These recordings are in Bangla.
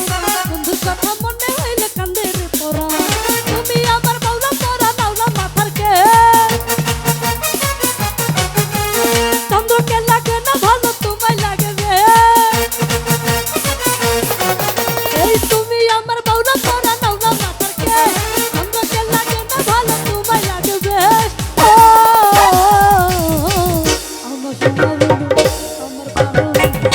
বন্ধুর কথা মনে হইলে কান্দে রে পোড়া তুমি আমার বাউলা পরা বাউলা মাথার কে? চন্দ্রকে লাগে না ভালো, তোমায় লাগে রে। এই তুমি আমার বাউলা পরা বাউলা মাথার কে? চন্দ্রকে লাগে না ভালো, তোমায় লাগে রে। ও, আমার আমার বাবু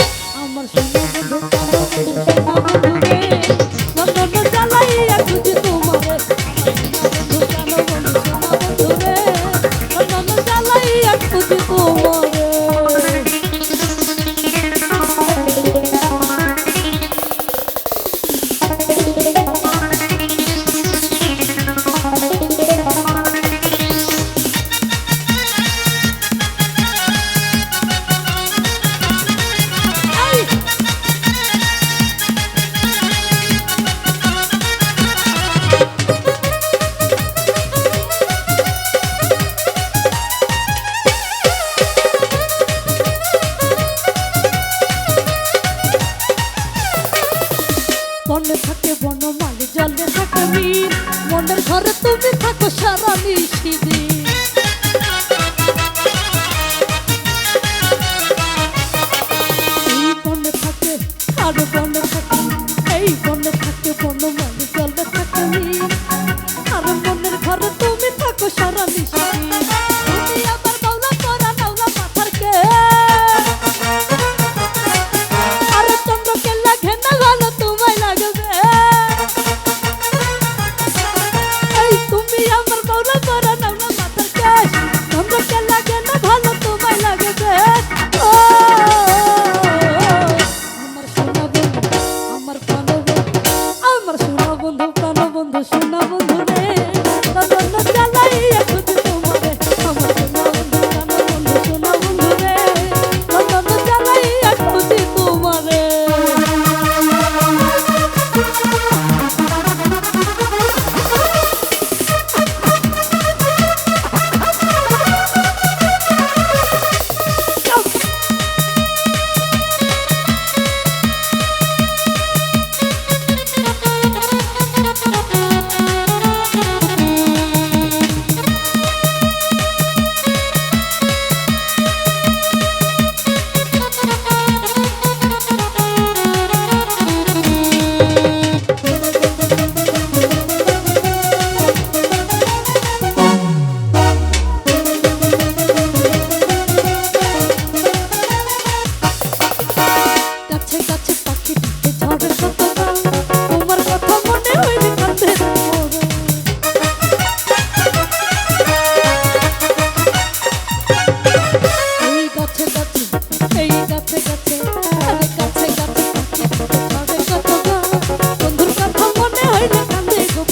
তুমি থাকো সারা এই থাকে আর বন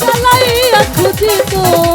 চালাইয়া খুঁজিত।